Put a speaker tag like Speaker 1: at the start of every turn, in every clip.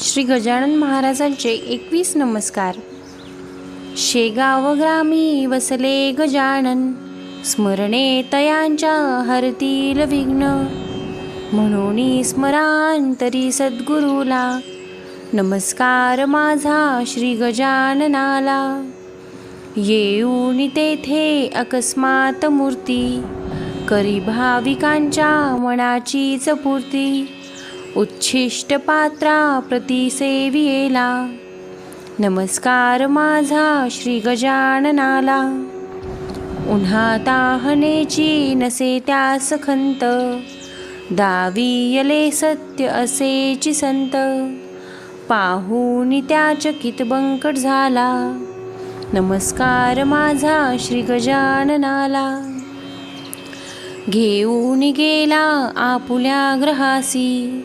Speaker 1: श्री गजानन महाराजांचे एकवीस नमस्कार. शेगाव ग्रामी वसले गजानन स्मरणे तयांच्या हरतील विघ्न. म्हणून स्मरांतरी सद्गुरूला नमस्कार माझा श्री गजाननाला. येऊन तेथे अकस्मात मूर्ती करी भाविकांच्या मनाचीच पूर्ती. उच्छिष्ट पात्रा प्रतिसेवियेला। नमस्कार माझा श्री गजाननाला उन्हा ताहनेची नसे त्यास खंत दावियले सत्य असेची संत। पाहून त्या चकित बंकट झाला। नमस्कार माझा श्री गजाननाला घेऊन गेला आपुल्या ग्रहासी।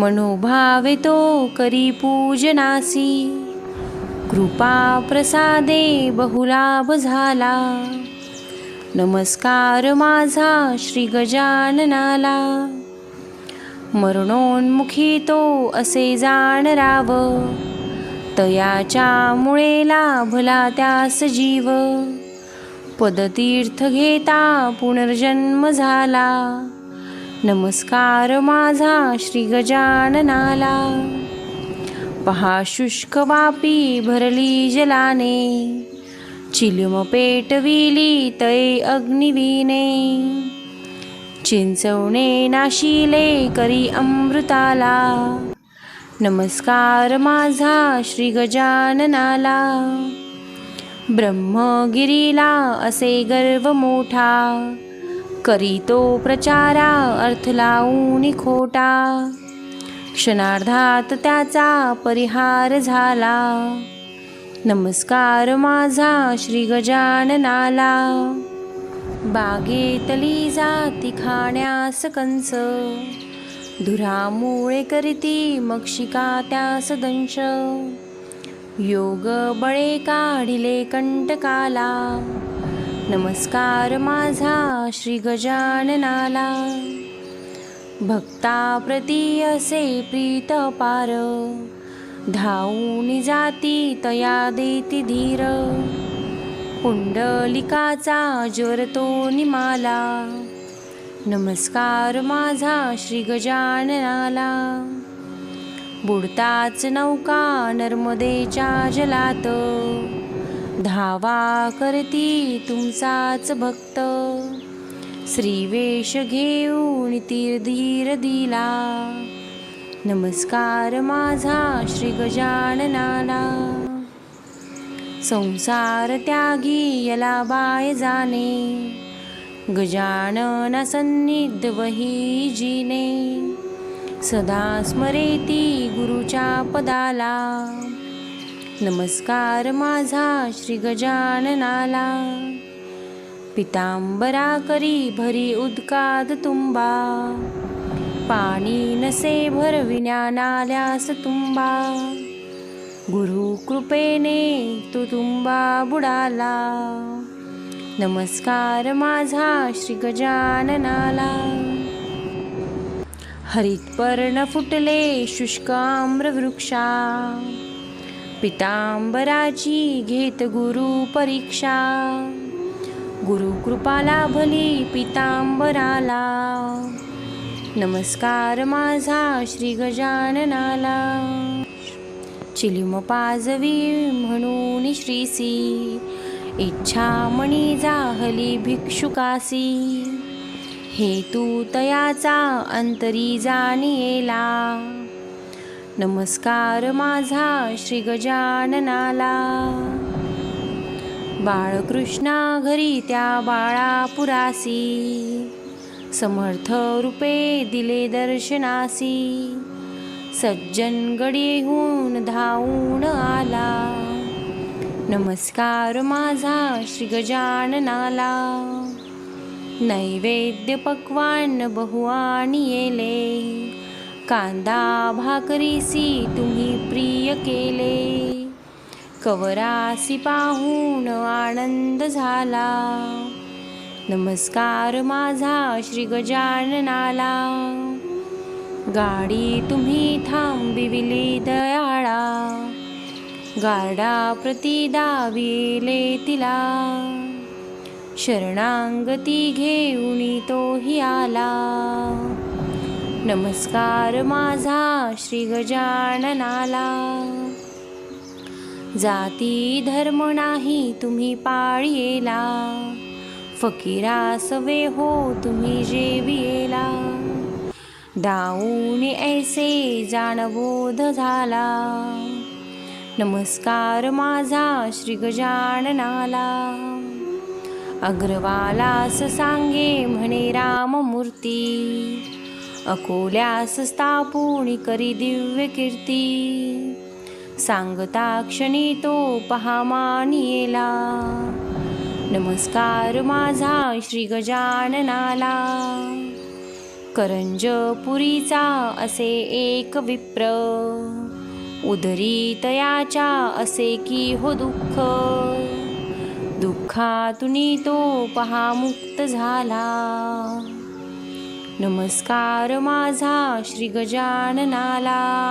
Speaker 1: मनोभावे तो करी पूजनासी. कृपा प्रसादे बहुलाभ झाला. नमस्कार माझा श्री गजाननाला. मरणोन्मुखी तो असे जाणराव. तयाच्या मुळेला भला त्यास जीव. पदतीर्थ घेता पुनर्जन्म झाला. नमस्कार माझा श्री गजाननाला. पहा शुष्क वापी भरली जलाने. चिलिम पेटविली तै अग्निवीने चिंचवणे नाशिले करी अमृताला. नमस्कार माझा श्री गजाननाला. ब्रह्मगिरीला असे गर्व मोठा. करीतो प्रचारा अर्थ लावून खोटा. क्षणार्धात त्याचा परिहार झाला. नमस्कार माझा श्री गजाननाला. बागेतली जाती खाण्यास कंस. धुरामुळे करीती मक्षिका त्यास दंश. योग बळे काढिले कंटकाला. नमस्कार माझा श्री गजाननाला. भक्ता प्रती असे प्रीत पार. धावून जाती तया देती धीर. पुंडलिकाचा ज्वर तो निमाला. नमस्कार माझा श्री गजाननाला. बुडताच नौका नर्मदेच्या जलात. धावा करती तुमचाच भक्त. श्रीवेश घेऊन तीर धीर दिला. नमस्कार माझा श्री गजाननाला संसार त्यागी याला बाय जाणे. गजानन सन्निध वही जिने. सदा स्मरेती गुरुच्या पदाला. नमस्कार माझा श्री गजाननाला पितांबरा करी भरी उदकाद तुंबा. पाणी नसे भरविण्या नाल्यास तुंबा. गुरु कृपेने तो तुंबा बुडाला. नमस्कार माझा श्री गजाननाला हरितपर्ण फुटले शुष्क आम्रवृक्षा. पितांबराची घेत गुरु परीक्षा. गुरु कृपा लाभली पितांबराला. नमस्कार माझा श्री गजाननाला चिलिम पाजवी म्हणून श्रीसी. इच्छा मणी जाहली भिक्षुकासी. हेतू तयाचा अंतरी जाणीला नमस्कार माझा श्री गजाननाला बाळकृष्णा घरी त्या बाळापुरासी. समर्थ रूपे दिले दर्शनासी. सज्जन गडीहून धावून आला. नमस्कार माझा श्री गजाननाला नैवेद्य पक्वान बहुआणी येले. कांदा भाकरीसी तुम्ही प्रिय केले. कवरासी पाहून आनंद झाला. नमस्कार माझा श्री गजाननाला. गाडी तुम्ही थांबिविली दयाळा. गाडा प्रती दाविले तिला. शरणांगती घेऊन तोही आला. नमस्कार माझा श्री गजाननाला जाती धर्म नाही तुम्ही पाळीला फकीरा सवे हो तुम्ही जेवियेला. डाऊन ऐसे जाणबोध झाला. नमस्कार माझा श्री गजाननाला अग्रवालास सांगे म्हणे राममूर्ती. अकोल्यास स्थापून करी दिव्य कीर्ती. सांगता क्षणी तो पहा मानियेला. नमस्कार माझा श्री गजाननाला. करंजपुरीचा असे एक विप्र. उदरी तयाच्या असे की हो दुःख. दुःखातुनी तो पहा मुक्त झाला. नमस्कार माझा श्री गजाननाला.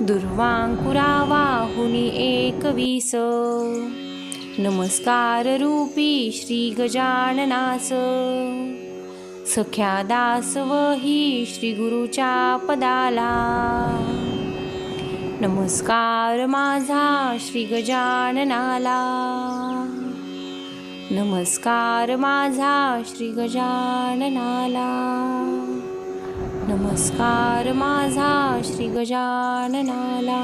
Speaker 1: दुर्वांकुरावाहुनी एकवीस. नमस्कार रूपी श्री गजाननास. सख्या दास वही श्री गुरुच्या पदाला. नमस्कार माझा श्री गजाननाला. नमस्कार माझा श्री गजाननाला. नमस्कार माझा श्री गजाननाला.